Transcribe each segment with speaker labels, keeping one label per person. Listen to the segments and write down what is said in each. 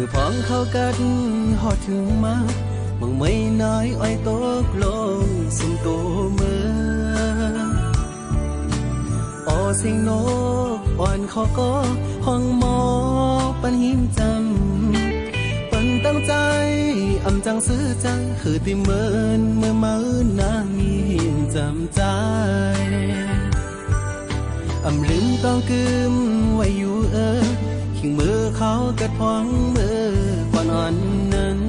Speaker 1: มือพองเข้ากันหอดถึงมามึงไม่น้อยอ้อยตกลงสุมตัวเมือออสียงนอ่อนขอก็ห้องหมอปันหิมจำปันตั้งใจอำจังซื้อจังคือติเมินเมื่อมาอื่นนางมีหิมจำใจอำลืมต้องกึม งมือเขากัดพองมือก่อนอ่อนนั้น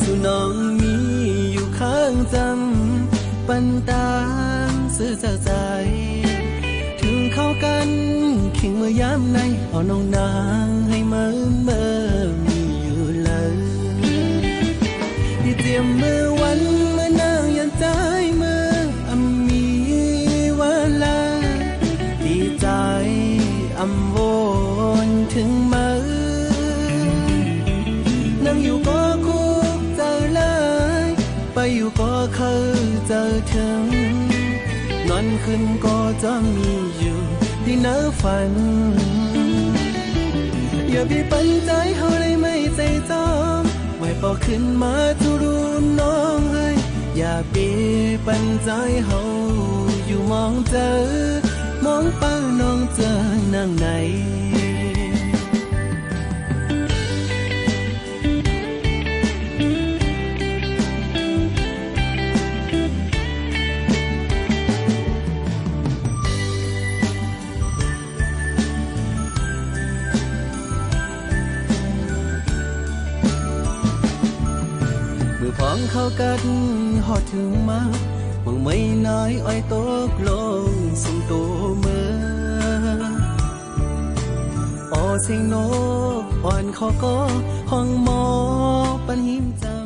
Speaker 1: สู่น้องมีอยู่ข้างจำปันตามซื้อเจ้าใจ ถึงเข้ากันขิงเมื่อยามในเอาน้องนางให้เมื่อเมื่อมีอยู่เลยที่เตรียมมือวันเมื่อนางยันใจมืออำมีวันลาดีใจอำว ถึงมือนางอยู่ก็คู่เจอเลย ไปอยู่ก็เคยเจอถึงนอนขึ้นก็จะมีอยู่ที่เนื้อฝัน อย่าไปปันใจเฮาเลยไม่ใจจอมไว้ปอขึ้นมาทุรูน้องเอ้ยอย่าไปปันใจเฮาอยู่มองเจอ มองป้าน้องเจอนางไหน มือพองเข้ากันหอดถึงมามึงไม่น้อยอ้อยตกลงส่งโตัวเมือออเสียงนกอ่อนขอก็ห้องหมอปันหิมจำ